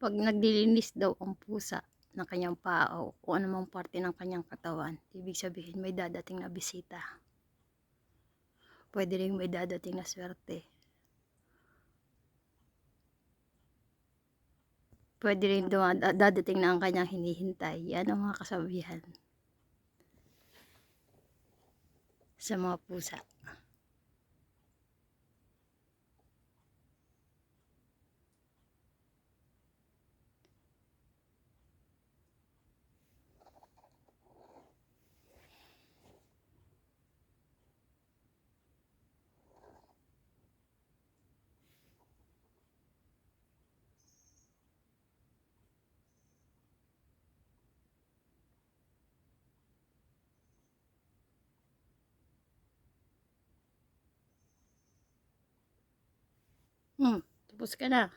Pag naglilinis daw ang pusa ng kanyang paa o anumang parte ng kanyang katawan, ibig sabihin may dadating na bisita. Pwede rin may dadating na swerte. Pwede rin dadating na ang kanyang hinihintay. Yan ang mga kasabihan sa mga pusa. Tapos ka na.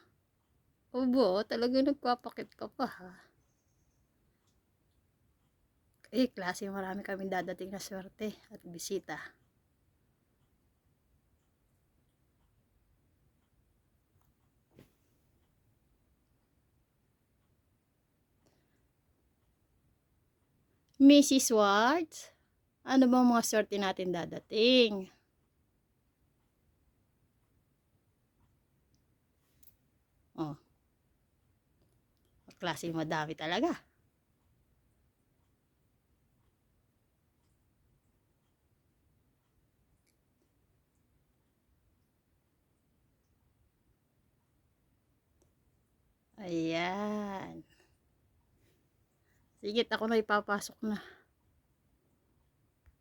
Obo, talaga nagpapakit ka pa ha. Eh, klase marami kaming dadating na swerte at bisita. Mrs. Watts, ano bang mga swerte natin dadating? Oh. Klase madami talaga. Ayan. Sige, ako na ipapasok na.